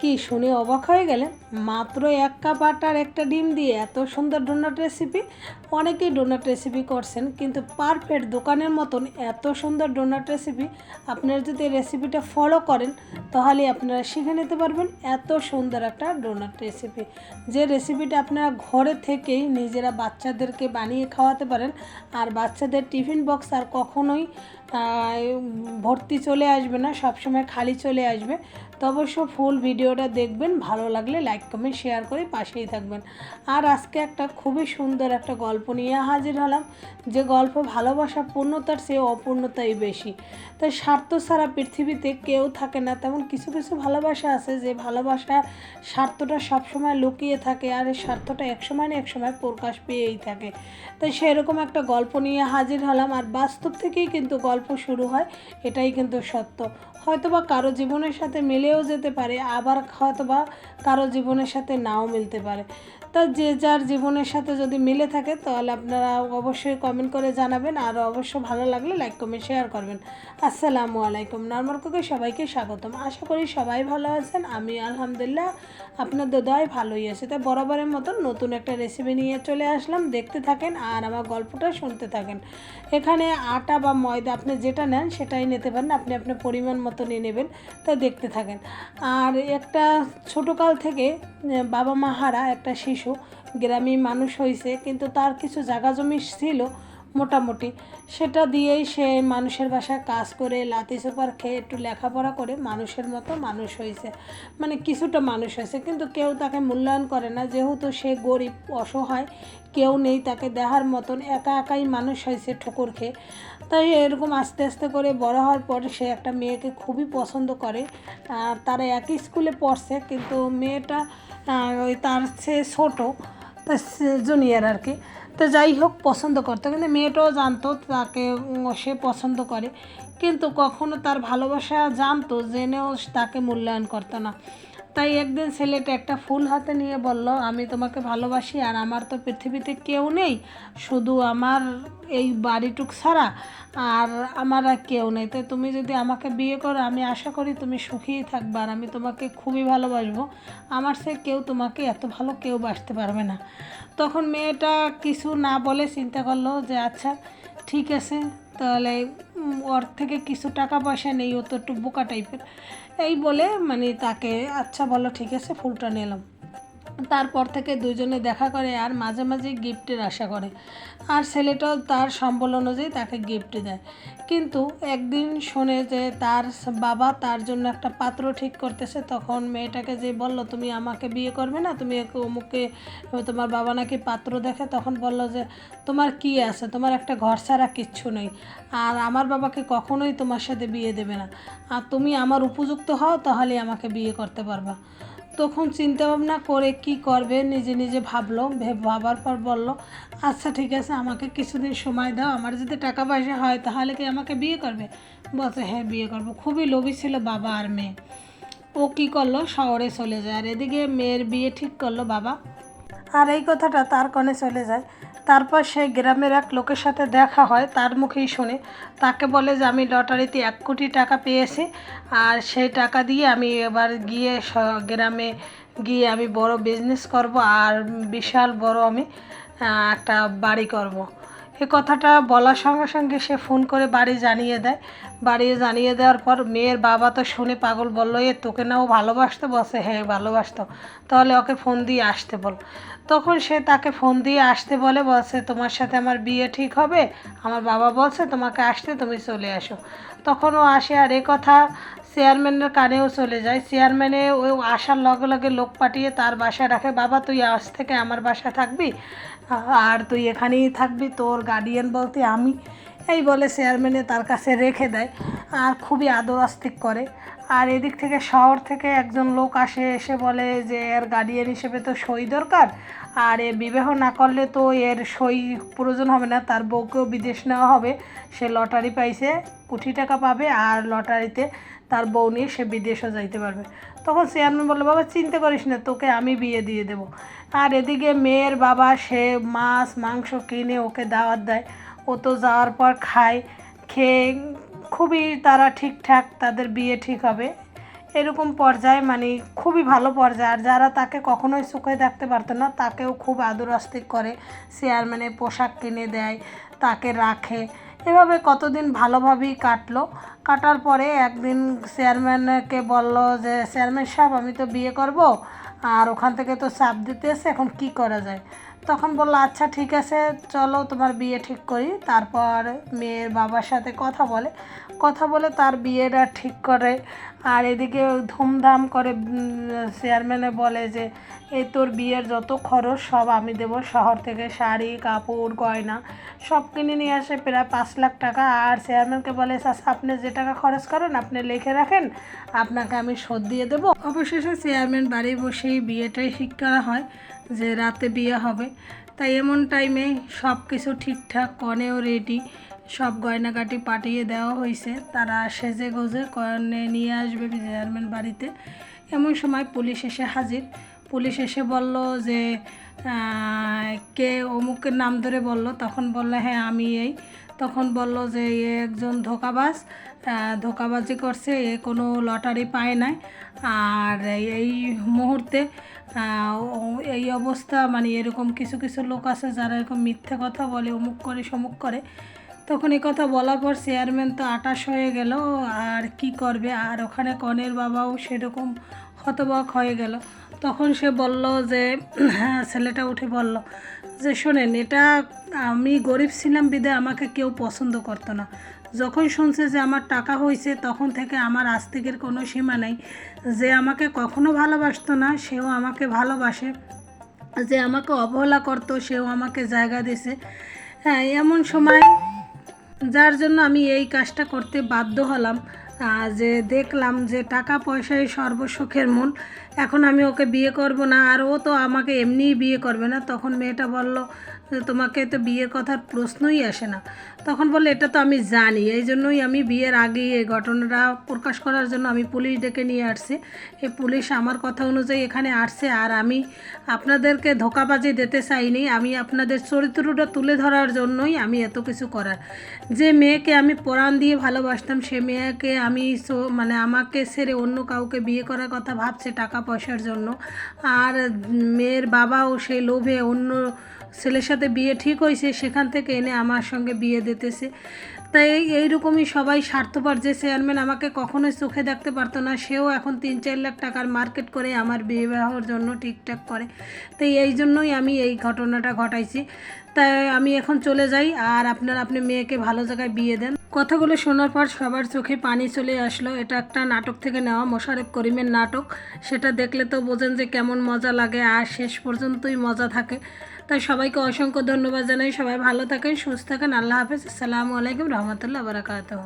কি শুনে অবাক হয়ে গেলেন? মাত্র এক কাপ আটার একটা ডিম দিয়ে এত সুন্দর ডোনাট রেসিপি অনেকেই ডোনাট রেসিপি করছেন, কিন্তু পারফেক্ট দোকানের মতন এত সুন্দর ডোনাট রেসিপি আপনারা যদি রেসিপিটা ফলো করেন, তাহলে আপনারা শিখে নিতে পারবেন এত সুন্দর একটা ডোনাট রেসিপি যে রেসিপিটা আপনারা ঘরে থেকেই নিজেরা বাচ্চাদেরকে বানিয়ে খাওয়াতে পারেন, আর বাচ্চাদের টিফিন বক্স আর কখনোই ভর্তি চলে আসবে না, সবসময় খালি চলে আসবে। তো অবশ্য ফুল ভিডিওটা দেখবেন, ভালো লাগলে লাইক কমেন্ট শেয়ার করে পাশেই থাকবেন। আর আজকে একটা খুবই সুন্দর একটা গল্প নিয়ে হাজির হলাম, যে গল্প ভালোবাসা পূর্ণতার চেয়ে অপূর্ণতাই বেশি। তাই স্বার্থ ছাড়া পৃথিবীতে কেউ থাকে না, তেমন কিছু কিছু ভালোবাসা আছে যে ভালোবাসা স্বার্থটা সবসময় লুকিয়ে থাকে আর এই স্বার্থটা একসময় না একসময় প্রকাশ পেয়েই থাকে। তাই সেরকম একটা গল্প নিয়ে হাজির হলাম আর বাস্তব থেকেই কিন্তু গল্প শুরু হয়, এটাই কিন্তু সত্য। হয়তোবা কারও জীবনের সাথে মিলেও যেতে পারে, আবার হয়তো বা কারও জীবনের সাথে নাও মিলতে পারে। তা যে যার জীবনের সাথে যদি মিলে থাকে, তাহলে আপনারা অবশ্যই কমেন্ট করে জানাবেন। আর অবশ্য ভালো লাগলে লাইক কমেন্ট শেয়ার করবেন। আসসালামু আলাইকুম নর্মার্ককে সবাইকে স্বাগতম। আশা করি সবাই ভালো আছেন। আমি আলহামদুলিল্লাহ আপনাদের দয় ভালোই আছে। তাই বরাবরের মতন নতুন একটা রেসিপি নিয়ে চলে আসলাম। দেখতে থাকেন আর আমার গল্পটা শুনতে থাকেন। এখানে আটা বা ময়দা, আপনি যেটা নেন সেটাই নিতে পারেন। আপনি আপনার পরিমাণ মতো নিয়ে নেবেন। তাই দেখতে থাকেন। আর একটা ছোটকাল থেকে বাবা মা হারা একটা শিশু গ্রামে মানুষ হয়েছে কিন্তু তার কিছু জায়গা জমি ছিল মোটামুটি। সেটা দিয়েই সে মানুষের বাসায় কাজ করে লাতি সুপার খেয়ে একটু লেখাপড়া করে মানুষের মতো মানুষ হয়েছে। মানে কিছুটা মানুষ হয়েছে, কিন্তু কেউ তাকে মূল্যায়ন করে না। যেহেতু সে গরিব, অসহায়, কেউ নেই তাকে দেখার মতন, একা একাই মানুষ হয়েছে ঠুকুর খেয়ে। তাই এরকম আস্তে আস্তে করে বড় হওয়ার পর সে একটা মেয়েকে খুবই পছন্দ করে। তারা একই স্কুলে পড়ছে, কিন্তু মেয়েটা ওই তার সে ছোটো জুনিয়র আর কি। তো যাই হোক, পছন্দ করতো। কিন্তু মেয়েটাও জানতো তাকে সে পছন্দ করে। কিন্তু কখনো তার ভালোবাসা জানতো, জেনেও তাকে মূল্যায়ন করতো না। তাই একদিন ছেলেটা একটা ফুল হাতে নিয়ে বলল, আমি তোমাকে ভালোবাসি আর আমার তো পৃথিবীতে কেউ নেই, শুধু আমার এই বাড়িটুক ছাড়া আর আমার আর কেউ নেই। তাই তুমি যদি আমাকে বিয়ে করো, আমি আশা করি তুমি সুখীই থাকবে আর আমি তোমাকে খুবই ভালোবাসবো। আমার সে কেউ তোমাকে এত ভালো কেউ বাসতে পারবে না। তখন মেয়েটা কিছু না বলে চিন্তা করল যে আচ্ছা ঠিক আছে। তাহলে ওর থেকে কিছু টাকা পয়সা নেই, ও তো একটু বোকা টাইপের এই বলে মানে তাকে আচ্ছা বলো, ঠিক আছে, ফুলটা নিলাম তারপর থেকে দুজনে দেখা করে আর মাঝে মাঝে গিফটের আশা করে। আর ছেলেটাও তার সম্বল অনুযায়ী তাকে গিফট দেয়। কিন্তু একদিন শোনে যে তার বাবা তার জন্য একটা পাত্র ঠিক করতেছে, তখন মেয়েটাকে যে বলল, তুমি আমাকে বিয়ে করবে না? তুমি একে অমুকে, তোমার বাবা নাকি পাত্র দেখে? তখন বলল যে, তোমার কি আছে? তোমার একটা ঘর ছাড়া কিচ্ছু নেই। আর আমার বাবাকে কখনোই তোমার সাথে বিয়ে দেবে না। আর তুমি আমার উপযুক্ত হও তাহলে আমাকে বিয়ে করতে পারবা। তখন চিন্তা ভাবনা করে কি করবে, নিজে নিজে ভাবলো, ভেব- ভাবার পর বলল আচ্ছা ঠিক আছে, আমাকে কিছুদিন সময় দাও, আমার যদি টাকা পয়সা হয়, তাহলে কি আমাকে বিয়ে করবে? বলছে হ্যাঁ বিয়ে করব। খুবই লোভী ছিল বাবা আর মেয়ে। ও কী করল, শহরে চলে যায়। আর এদিকে মেয়ের বিয়ে ঠিক করল বাবা। আর এই কথাটা তার কনে চলে যায়। তারপর সে গ্রামের এক লোকের সাথে দেখা হয়, তার মুখেই শুনে। তাকে বলে যে, আমি লটারিতে এক কোটি টাকা পেয়েছি আর সেই টাকা দিয়ে আমি এবার গিয়ে গ্রামে গিয়ে আমি বড় বিজনেস করব আর বিশাল বড় আমি একটা বাড়ি করব। এ কথাটা বলার সঙ্গে সঙ্গে সে ফোন করে বাড়ি জানিয়ে দেয়। বাড়ি জানিয়ে দেওয়ার পর মেয়ের বাবা তো শুনে পাগল বলল, এ, তোকে না ও ভালোবাসতো বসে হ্যাঁ ভালোবাসতো। তাহলে ওকে ফোন দিয়ে আসতে বল। তখন সে তাকে ফোন দিয়ে আসতে বলে, বলছে, তোমার সাথে আমার বিয়ে ঠিক হবে? আমার বাবা বলছে, তোমাকে আসতে তুমি চলে আসো। তখন ও আসে, আর এ কথা চেয়ারম্যানের কানেও চলে যায়। চেয়ারম্যানে ওই আসার লগে লগে লোক পাঠিয়ে তার বাসায় রাখে, বাবা, তুই আজ থেকে আমার বাসায় থাকবি? আর তুই এখানেই থাকবি, তোর গার্ডিয়ান বলতে আমি। এই বলে চেয়ারম্যানে তার কাছে রেখে দেয়, আর খুবই আদর আস্তিক করে। আর এদিক থেকে শহর থেকে একজন লোক আসে, এসে বলে যে, এর গার্ডিয়ান হিসেবে তো সই দরকার। আর এ বিবাহ না করলে তো এর সই প্রয়োজন হবে না, তার বউকেও বিদেশ নেওয়া হবে। সে লটারি পাইছে, কোটি টাকা পাবে আর লটারিতে তার বউ নিয়ে সে বিদেশও যাইতে পারবে। তখন চেয়ারম্যান বলল, বাবা, চিন্তা করিস না, তোকে আমি বিয়ে দিয়ে দেবো। আর এদিকে মেয়ের বাবা, সে মাছ, মাংস কিনে ওকে দাওয়াত দেয়। ও তো যাওয়ার পর খায়, খেয়ে খুবই তারা ঠিকঠাক, তাদের বিয়ে ঠিক হবে। এরকম পর্যায়ে মানে খুবই ভালো পর্যায়ে। আর যারা তাকে কখনোই সুখে দেখতে পারতো না, তাকেও খুব আদর আস্তিক করে। চেয়ারম্যানের পোশাক কিনে দেয়, তাকে রাখে। এভাবে কতদিন ভালোভাবেই কাটলো। কাটার পরে একদিন চেয়ারম্যানকে বলল যে, চেয়ারম্যান সাহেব, আমি তো বিয়ে করব, আর ওখান থেকে তো চাপ দিতে এসে এখন কি করা যায়? তখন বলল আচ্ছা ঠিক আছে, চলো তোমার বিয়ে ঠিক করি। তারপর মেয়ের বাবার সাথে কথা বলে। কথা বলে তার বিয়েটা ঠিক করে। আর এদিকে ধুমধাম করে চেয়ারম্যানে বলে যে এই তোর বিয়ের যত খরচ, সব আমি দেবো শহর থেকে। শাড়ি, কাপড়, গয়না, সব কিনে নিয়ে আসে প্রায় পাঁচ লাখ টাকা। আর চেয়ারম্যানকে বলে আপনি যে টাকা খরচ করেন, আপনি লিখে রাখেন। আপনাকে আমি শোধ দিয়ে দেবো। অবশেষে চেয়ারম্যান বাড়ি বসেই বিয়েটাই ঠিক করা হয়, যে রাতে বিয়ে হবে। তাই এমন টাইমে সব কিছু ঠিকঠাক, কনেও রেডি সব গয়নাগাটি পাঠিয়ে দেওয়া হয়েছে তারা সেজে গোজে কনে নিয়ে আসবে চেয়ারম্যান বাড়িতে। এমন সময় পুলিশ এসে হাজির। পুলিশ এসে বলল যে কে অমুকের নাম ধরে বলল। তখন বলল হ্যাঁ আমি এই। তখন বলল যে, এ একজন ধোকাবাজ ধোকাবাজি করছে, এ কোনো লটারি পায় নাই। আর এই মুহূর্তে এই অবস্থা মানে এরকম কিছু কিছু লোক আছে যারা এরকম মিথ্যে কথা বলে, অমুক করে সমুক করে। তখন এই কথা বলার পর চেয়ারম্যান তো আটাশ হয়ে গেল, আর কি করবে? আর ওখানে কনের বাবাও সেরকম হতবাক হয়ে গেল। তখন সে বলল যে হ্যাঁ ছেলেটা উঠে বলল যে, শোনেন, এটা আমি গরিব ছিলাম বিদে আমাকে কেউ পছন্দ করতো না। যখন শুনছে যে আমার টাকা হয়েছে তখন থেকে আমার আস্তিকের কোনো সীমা নেই। যে আমাকে কখনো ভালোবাসতো না, সেও আমাকে ভালোবাসে। যে আমাকে অবহেলা করতো, সেও আমাকে জায়গা দিছে। হ্যাঁ এমন সময় যার জন্য আমি এই কাজটা করতে বাধ্য হলাম। যে দেখলাম যে টাকা পয়সাই সর্বসুখের মূল। এখন আমি ওকে বিয়ে করব না, আর ও তো আমাকে এমনিই বিয়ে করবে না। তখন মেয়েটা বলল তোমাকে তো বিয়ের কথার প্রশ্নই আসে না। তখন বলল এটা তো আমি জানি। এই জন্যই আমি বিয়ের আগে এই ঘটনাটা প্রকাশ করার জন্য আমি পুলিশ ডেকে নিয়ে আসছি। এই পুলিশ আমার কথা অনুযায়ী এখানে আসছে আর আমি আপনাদেরকে ধোকাবাজি দিতে চাইনি। আমি আপনাদের চরিত্রটা তুলে ধরার জন্যই আমি এত কিছু করার। যে মেয়েকে আমি পরাণ দিয়ে ভালোবাসতাম, সে মেয়েকে আমি মানে আমাকে ছেড়ে অন্য কাউকে বিয়ে করার কথা ভাবছে টাকা পয়সার জন্য। আর মেয়ের বাবাও সেই লোভে অন্য ছেলের সাথে বিয়ে ঠিক হয়েছে, সেখান থেকে এনে আমার সঙ্গে বিয়ে দিতেছে। তাই এই- এইরকমই সবাই স্বার্থপর। যে চেয়ারম্যান আমাকে কখনোই চোখে দেখতে পারতো না, সেও এখন তিন চার লাখ টাকার মার্কেট করে আমার বিবাহর জন্য ঠিকঠাক করে। তাই এই জন্যই আমি এই ঘটনাটা ঘটাইছি। তাই আমি এখন চলে যাই, আর আপনার, আপনি মেয়েকে ভালো জায়গায় বিয়ে দেন। কথাগুলো শোনার পর সবার চোখে পানি চলে আসলো। এটা একটা নাটক থেকে নেওয়া মোশারেফ করিমের নাটক। সেটা দেখলে তো বোঝেন যে কেমন মজা লাগে, আর শেষ পর্যন্তই মজা থাকে। তাই সবাইকে অসংখ্য ধন্যবাদ জানাই। সবাই ভালো থাকেন, সুস্থ থাকেন। আল্লাহ হাফেজ। আসসালামু আলাইকুম রহমতুল্লাহ বারাকাতুহ।